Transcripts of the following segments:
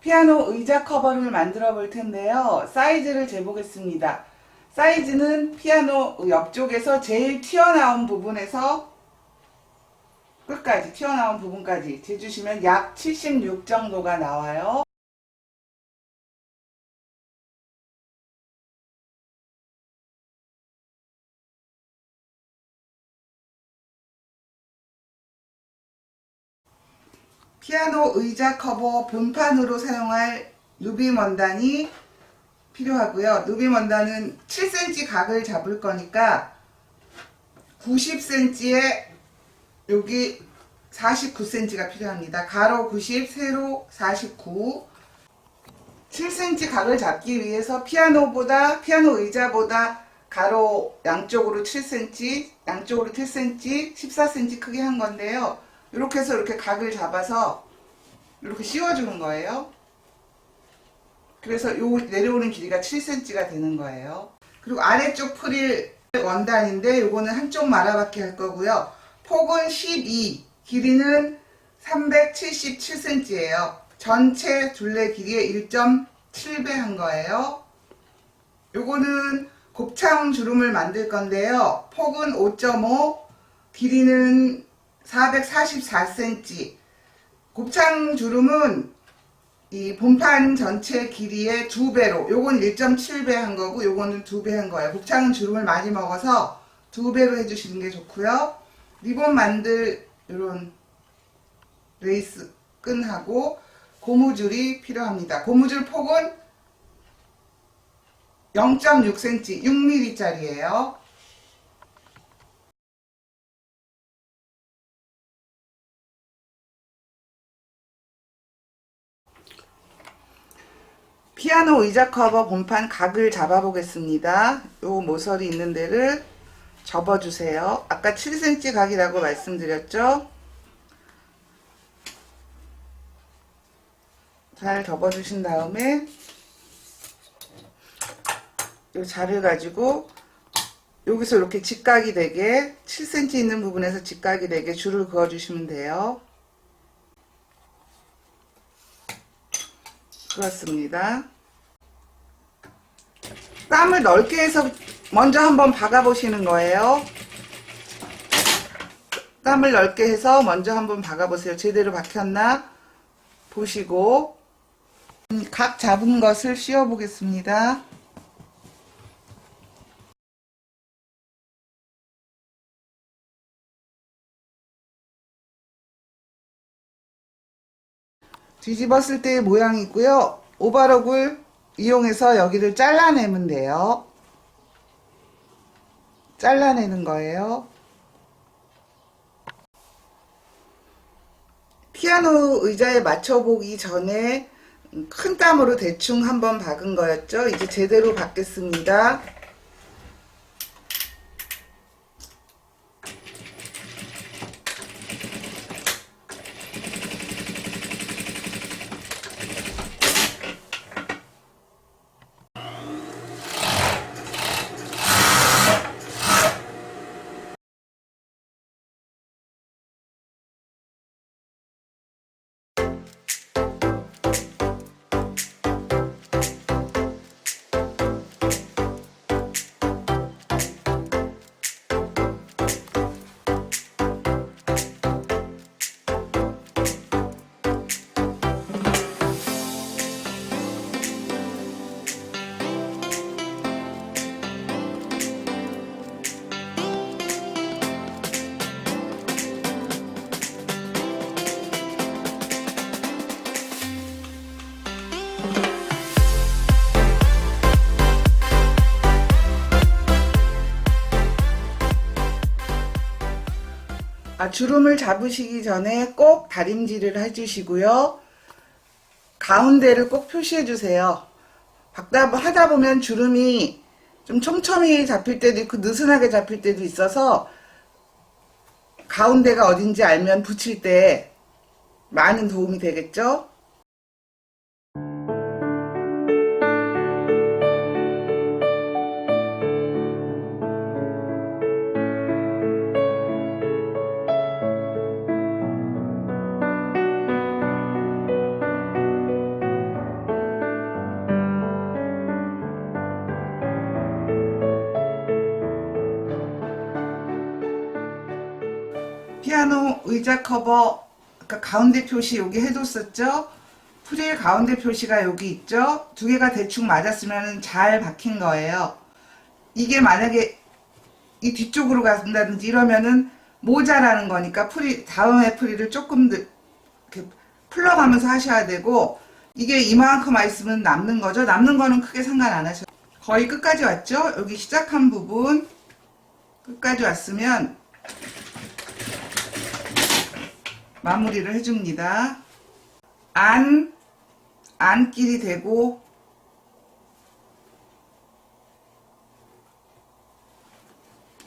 피아노 의자 커버를 만들어 볼 텐데요. 사이즈를 재보겠습니다. 사이즈는 피아노 옆쪽에서 제일 튀어나온 부분에서 끝까지 튀어나온 부분까지 재주시면 약 76 정도가 나와요. 피아노 의자 커버 본판으로 사용할 누비 원단이 필요하고요. 누비 원단은 7cm 각을 잡을 거니까 90cm에 여기 49cm가 필요합니다. 가로 90, 세로 49. 7cm 각을 잡기 위해서 피아노보다 피아노 의자보다 가로 양쪽으로 7cm, 양쪽으로 7cm, 14cm 크게 한 건데요. 이렇게 해서 이렇게 각을 잡아서 이렇게 씌워주는 거예요. 그래서 요 내려오는 길이가 7cm가 되는 거예요. 그리고 아래쪽 프릴 원단인데 요거는 한쪽 말아받기 할 거고요. 폭은 12, 길이는 377cm예요. 전체 둘레 길이의 1.7배 한 거예요. 요거는 곱창 주름을 만들 건데요. 폭은 5.5, 길이는 444cm. 곱창 주름은 이 본판 전체 길이의 두 배로, 요건 1.7배 한 거고, 요거는 두배한 거예요. 곱창은 주름을 많이 먹어서 두 배로 해주시는 게 좋고요. 리본 만들 이런 레이스 끈하고 고무줄이 필요합니다. 고무줄 폭은 0.6cm, 6mm짜리예요. 피아노 의자 커버 본판 각을 잡아 보겠습니다. 요 모서리 있는 데를 접어 주세요. 아까 7cm 각이라고 말씀드렸죠? 잘 접어 주신 다음에 요 자를 가지고 여기서 이렇게 직각이 되게 7cm 있는 부분에서 직각이 되게 줄을 그어 주시면 돼요. 그렇습니다. 땀을 넓게 해서 먼저 한번 박아 보시는 거예요. 땀을 넓게 해서 먼저 한번 박아 보세요. 제대로 박혔나 보시고 음, 각 잡은 것을 씌워 보겠습니다. 뒤집었을 때의 모양이고요. 오바록을 이용해서 여기를 잘라내면 돼요. 잘라내는 거예요. 피아노 의자에 맞춰보기 전에 큰 땀으로 대충 한번 박은 거였죠. 이제 제대로 박겠습니다. 아, 주름을 잡으시기 전에 꼭 다림질을 해주시고요. 가운데를 꼭 표시해 주세요. 박다 하다 보면 주름이 좀 촘촘히 잡힐 때도 있고 느슨하게 잡힐 때도 있어서 가운데가 어딘지 알면 붙일 때 많은 도움이 되겠죠? 의자 커버 아까 가운데 표시 여기 해뒀었죠? 프릴 가운데 표시가 여기 있죠? 두 개가 대충 맞았으면 잘 박힌 거예요. 이게 만약에 이 뒤쪽으로 간다든지 이러면은 모자라는 거니까 프리 다음에 프릴을 조금 더 이렇게 풀러가면서 하셔야 되고 이게 이만큼 와 있으면 남는 거죠. 남는 거는 크게 상관 안 하셔. 거의 끝까지 왔죠? 여기 시작한 부분 끝까지 왔으면 마무리를 해줍니다. 안, 안끼리 대고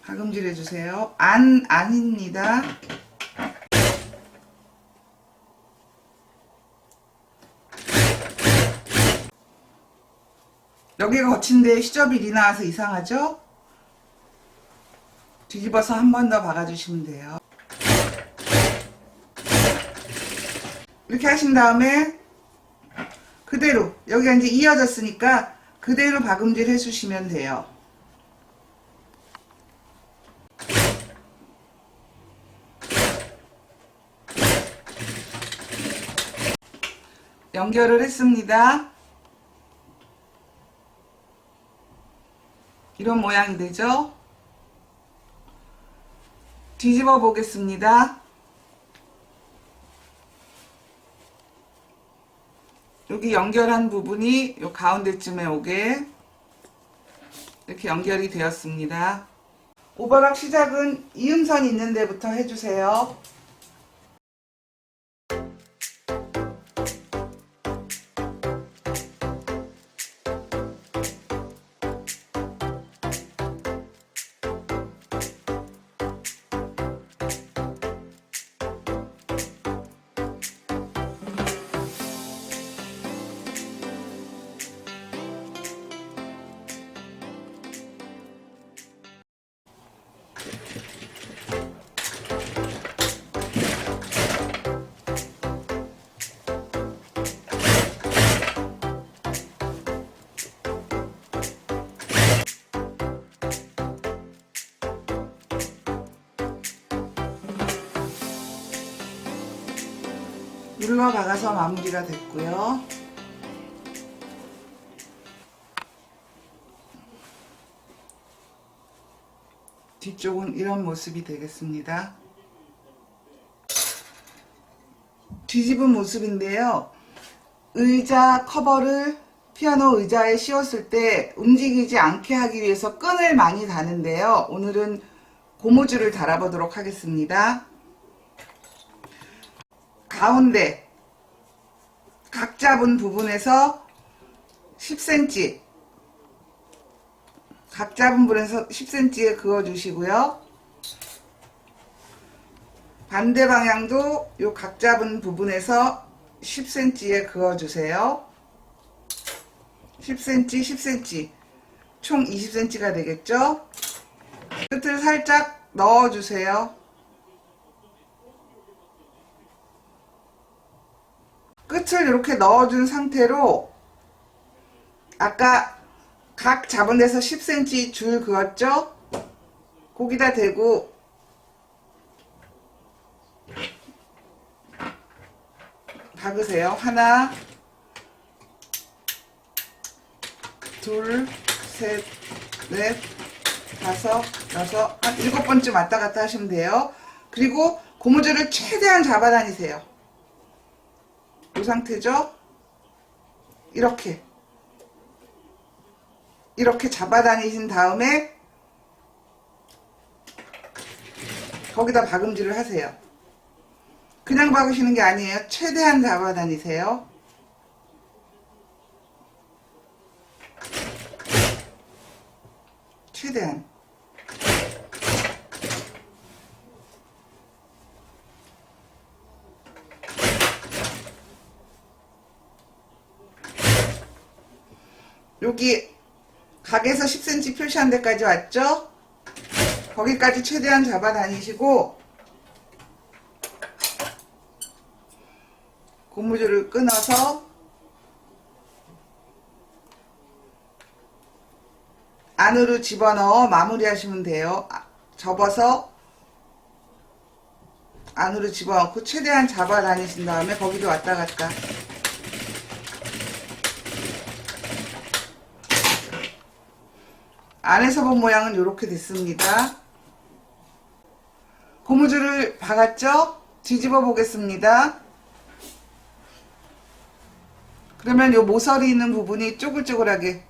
가금질 해주세요. 안, 안입니다. 여기가 거친데 시접이 리 나와서 이상하죠? 뒤집어서 한 번 더 박아주시면 돼요. 이렇게 하신 다음에 그대로 여기가 이제 이어졌으니까 그대로 박음질 해주시면 돼요. 연결을 했습니다. 이런 모양이 되죠? 뒤집어 보겠습니다. 여기 연결한 부분이 요 가운데쯤에 오게 이렇게 연결이 되었습니다. 오버락 시작은 이음선 있는 데부터 해주세요. 눌러 박아서 마무리가 됐고요. 뒤쪽은 이런 모습이 되겠습니다. 뒤집은 모습인데요. 의자 커버를 피아노 의자에 씌웠을 때 움직이지 않게 하기 위해서 끈을 많이 다는데요. 오늘은 고무줄을 달아보도록 하겠습니다. 가운데 각 잡은 부분에서 10cm 각 잡은 부분에서 10cm에 그어 주시고요. 반대 방향도 요 각 잡은 부분에서 10cm에 그어 주세요. 10cm, 10cm 총 20cm가 되겠죠? 끝을 살짝 넣어 주세요. 끝을 이렇게 넣어준 상태로 아까 각 잡은 데서 10cm 줄 그었죠? 거기다 대고 박으세요. 하나, 둘, 셋, 넷, 다섯, 여섯, 한 일곱 번쯤 왔다 갔다 하시면 돼요. 그리고 고무줄을 최대한 잡아 다니세요. 이 상태죠? 이렇게 이렇게 잡아다니신 다음에 거기다 박음질을 하세요. 그냥 박으시는 게 아니에요. 최대한 잡아다니세요. 최대한 여기 각에서 10cm 표시한 데까지 왔죠? 거기까지 최대한 잡아 다니시고 고무줄을 끊어서 안으로 집어넣어 마무리하시면 돼요. 아, 접어서 안으로 집어넣고 최대한 잡아 다니신 다음에 거기도 왔다 갔다 안에서 본 모양은 이렇게 됐습니다. 고무줄을 박았죠? 뒤집어 보겠습니다. 그러면 요 모서리 있는 부분이 쪼글쪼글하게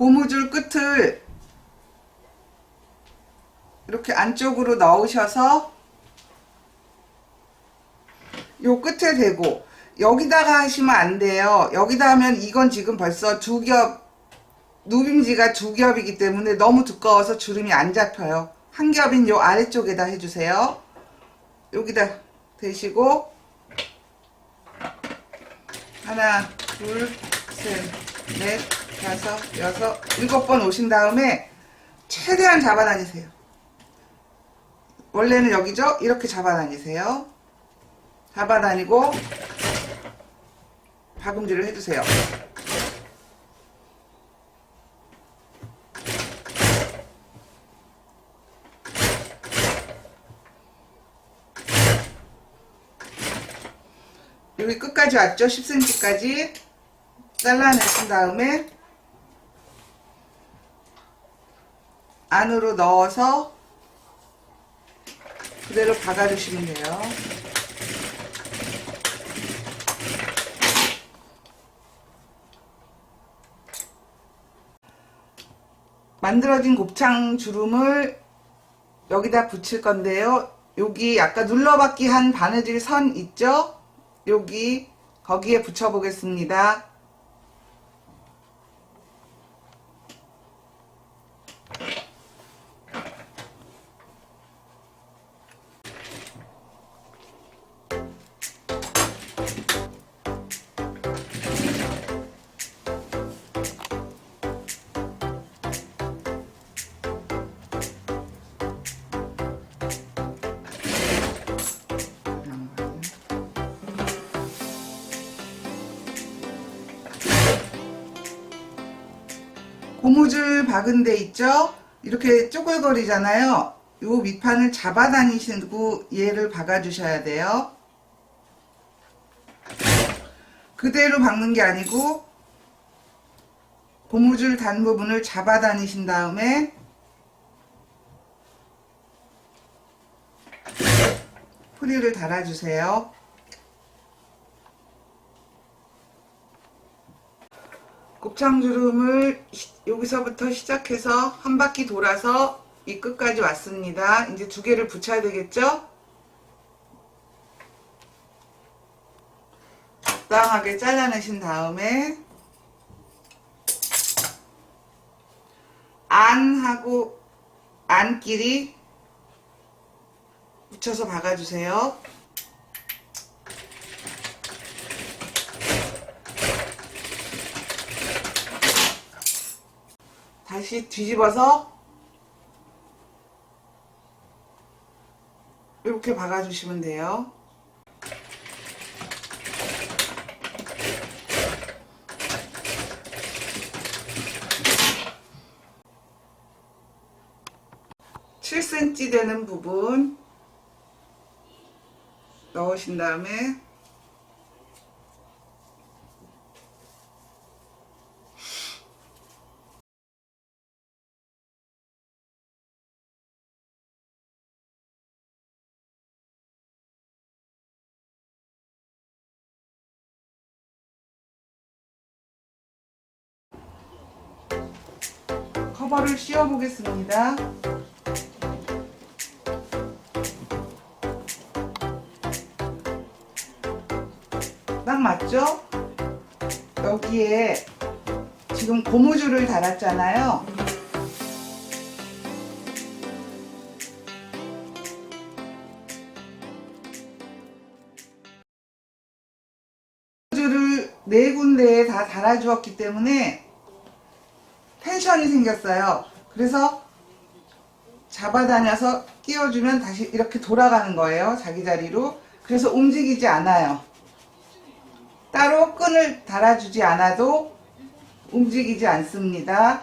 고무줄 끝을 이렇게 안쪽으로 넣으셔서 요 끝에 대고 여기다가 하시면 안 돼요. 여기다 하면 이건 지금 벌써 두 겹 누빔지가 두 겹이기 때문에 너무 두꺼워서 주름이 안 잡혀요. 한 겹인 요 아래쪽에다 해주세요. 여기다 대시고 하나, 둘, 셋, 넷, 다섯, 여섯, 일곱 번 오신 다음에 최대한 잡아다니세요. 원래는 여기죠? 이렇게 잡아다니세요. 잡아다니고 박음질을 해주세요. 여기 끝까지 왔죠? 10cm까지 잘라내신 다음에 안으로 넣어서 그대로 박아주시면 돼요. 만들어진 곱창 주름을 여기다 붙일 건데요. 여기 아까 눌러받기 한 바느질 선 있죠? 여기 거기에 붙여 보겠습니다. 고무줄 박은 데 있죠? 이렇게 쪼글거리잖아요. 요 밑판을 잡아 다니시고 얘를 박아 주셔야 돼요. 그대로 박는 게 아니고 고무줄 단 부분을 잡아 다니신 다음에 프리를 달아 주세요. 곱창주름을 시- 여기서부터 시작해서 한 바퀴 돌아서 이 끝까지 왔습니다. 이제 두 개를 붙여야 되겠죠? 적당하게 잘라내신 다음에 안하고 안끼리 붙여서 박아주세요. 다시 뒤집어서 이렇게 박아주시면 돼요. (7cm) 되는 부분 넣으신 다음에 커버를 씌워 보겠습니다. 딱 맞죠? 여기에 지금 고무줄을 달았잖아요. 고무줄을 네 군데에 다 달아주었기 때문에 텐션이 생겼어요. 그래서 잡아다녀서 끼워주면 다시 이렇게 돌아가는 거예요. 자기 자리로. 그래서 움직이지 않아요. 따로 끈을 달아주지 않아도 움직이지 않습니다.